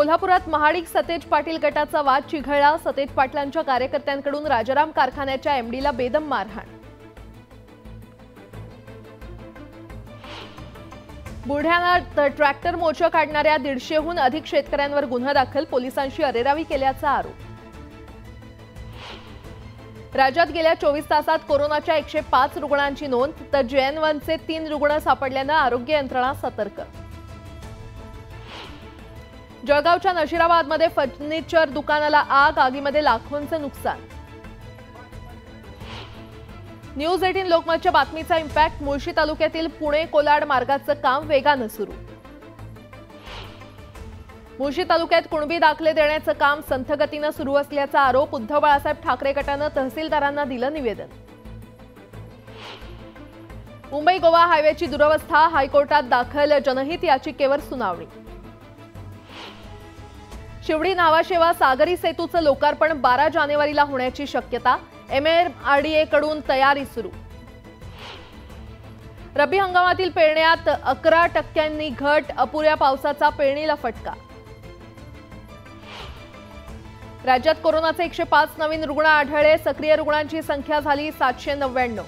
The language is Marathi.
कोल्हापुरात महाडिक सतेज पाटील गटाचा वाद चिघळला. सतेज पाटलांच्या कार्यकर्त्यांकडून राजाराम कारखान्याच्या एमडीला बेदम मारहाण. बुलढाण्यात ट्रॅक्टर मोर्चा काढणाऱ्या दीडशेहून अधिक शेतकऱ्यांवर गुन्हा दाखल. पोलिसांशी अरेरावी केल्याचा आरोप. राज्यात गेल्या चोवीस तासात कोरोनाच्या एकशे पाच रुग्णांची नोंद तर जेएन वनचे तीन रुग्ण सापडल्यानं आरोग्य यंत्रणा सतर्क. जळगावच्या नशिराबादमध्ये फर्निचर दुकानाला आग आगीमध्ये लाखोंचं नुकसान. न्यूज एटीन लोकमतच्या बातमीचा इम्पॅक्ट मुळशी तालुक्यातील पुणे कोलाड मार्गाचं काम वेगानं सुरू. मुळशी तालुक्यात कुणबी दाखले देण्याचं काम संथगतीनं सुरू असल्याचा आरोप उद्धव बाळासाहेब ठाकरे गटानं तहसीलदारांना दिलं निवेदन. मुंबई गोवा हायवेची दुरवस्था हायकोर्टात दाखल जनहित याचिकेवर सुनावणी. शिवडी नावाशेवा सागरी सेतूचं लोकार्पण बारा जानेवारीला होण्याची शक्यता. एमएमआरडीए कडून तयारी सुरू. रब्बी हंगामातील पेरण्यात अकरा टक्क्यांनी घट अपुऱ्या पावसाचा पेरणीला फटका. राज्यात कोरोनाचे एकशे पाच नवीन रुग्ण आढळले सक्रिय रुग्णांची संख्या झाली सातशे नव्याण्णव.